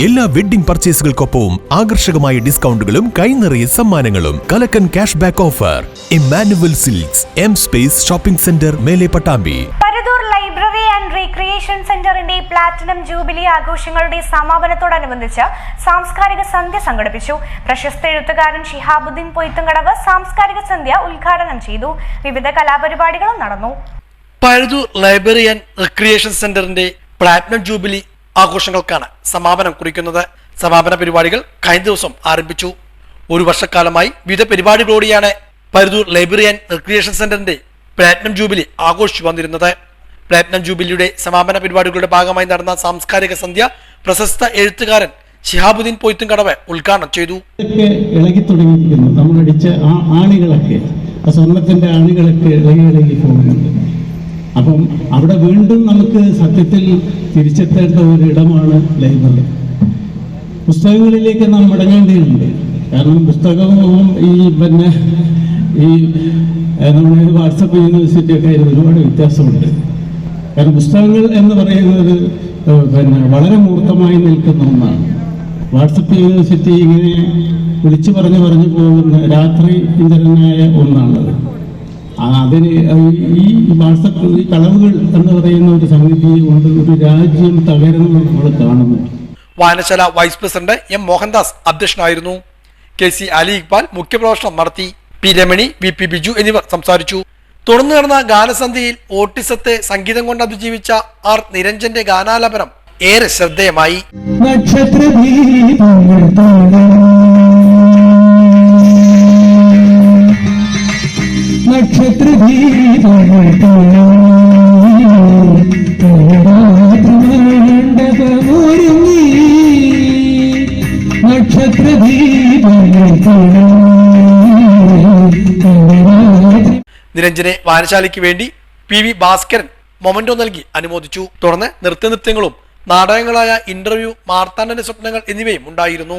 എല്ലാ വെഡ്ഡിംഗ് പർച്ചേസുകൾക്കൊപ്പവും ആകർഷകമായ ഡിസ്കൗണ്ടുകളും കൈനിറയ സമ്മാനങ്ങളും കലക്കൻ cash back offer Emmanuel Silks M Space shopping centre മേലെ Pattambi. Paruthur library and recreation സെന്ററിന്റെ പ്ലാറ്റിനം ജൂബിലി ആഘോഷങ്ങളുടെ സമാപനത്തോടനുബന്ധിച്ച് സാംസ്കാരിക സന്ധ്യ സംഘടിപ്പിച്ചു. പ്രശസ്ത എഴുത്തുകാരൻ ഷിഹാബുദ്ദീൻ പൊയ്ത്തുംകടവ് സാംസ്കാരിക സന്ധ്യ ഉദ്ഘാടനം ചെയ്തു. വിവിധ കലാപരിപാടികളും നടന്നു. പഴുതൂർ ലൈബ്രറി ആൻഡ് റിക്രിയേഷൻ സെന്ററിന്റെ പ്ലാറ്റിനം ജൂബിലി ആഘോഷങ്ങൾക്കാണ് സമാപനം കുറിക്കുന്നത്. സമാപന പരിപാടികൾ കഴിഞ്ഞ ദിവസം ആരംഭിച്ചു. ഒരു വർഷക്കാലമായി വിവിധ പരിപാടികളോടെയാണ് പരുതൂർ ലൈബ്രറി ആൻഡ് റിക്രിയേഷൻ സെന്ററിന്റെ പ്ലാറ്റിനം ജൂബിലി ആഘോഷിച്ചു വന്നിരുന്നത്. പ്ലാറ്റിനം ജൂബിലിയുടെ സമാപന പരിപാടികളുടെ ഭാഗമായി നടന്ന സാംസ്കാരിക സന്ധ്യ പ്രശസ്ത എഴുത്തുകാരൻ ഷിഹാബുദ്ദീൻ പോയിത്തും കടവ് ഉദ്ഘാടനം ചെയ്തു. ഇളകി നമ്മളടിച്ച ആ ആണികളൊക്കെ സ്വർണത്തിന്റെ ആണികളൊക്കെ ഇളകി ഇളകി പോകുന്നുണ്ട്. അപ്പം അവിടെ വീണ്ടും നമുക്ക് സത്യത്തിൽ തിരിച്ചെത്തേണ്ട ഒരു ഇടമാണ് ലൈബ്രറി. പുസ്തകങ്ങളിലേക്ക് നാം മടങ്ങേണ്ടതുണ്ട്. കാരണം പുസ്തകവും ഈ പിന്നെ ഈ നമ്മുടെ വാട്സപ്പ് യൂണിവേഴ്സിറ്റി ഒക്കെ ആയിട്ട് ഒരുപാട് വ്യത്യാസമുണ്ട്. കാരണം പുസ്തകങ്ങൾ എന്ന് പറയുന്നത് പിന്നെ വളരെ മൂർത്തമായി നിൽക്കുന്ന ഒന്നാണ്. വാട്സപ്പ് യൂണിവേഴ്സിറ്റി ഇങ്ങനെ വിളിച്ചു പറഞ്ഞു പറഞ്ഞു പോകുന്ന രാത്രി ഇന്ദ്രനായ ഒന്നാണത്. അതിന് ഈ വാട്സപ്പ് ഈ കളവുകൾ എന്ന് പറയുന്ന ഒരു സംഗതി കൊണ്ട് ഒരു രാജ്യം തകരുന്നത് നമ്മൾ കാണുന്നു. വായനശാല വൈസ് പ്രസിഡന്റ് എം മോഹൻദാസ് അധ്യക്ഷനായിരുന്നു. കെ സി അലി ഇക്ബാൽ മുഖ്യപ്രഭാഷണം നടത്തി. P Ramani V P Biju എന്നിവർ സംസാരിച്ചു. തുടർന്ന് നടന്ന ഗാനസന്ധ്യയിൽ ഓട്ടിസത്തെ സംഗീതം കൊണ്ട് അതിജീവിച്ച ആർ നിരഞ്ജന്റെ ഗാനാലാപനം ഏറെ ശ്രദ്ധേയമായി. നക്ഷത്ര ദീപങ്ങൾ നക്ഷത്ര ദീപങ്ങൾ ഒരുങ്ങി നക്ഷത്ര ദീപങ്ങൾ നിരഞ്ജനെ വായനശാലയ്ക്ക് വേണ്ടി പി വി ഭാസ്കരൻ മൊമന്റോ നൽകി അനുമോദിച്ചു. തുടർന്ന് നൃത്യനൃത്യങ്ങളും നാടകങ്ങളായ ഇന്റർവ്യൂ മാർത്താണ്ഡന്റെ സ്വപ്നങ്ങൾ എന്നിവയും ഉണ്ടായിരുന്നു.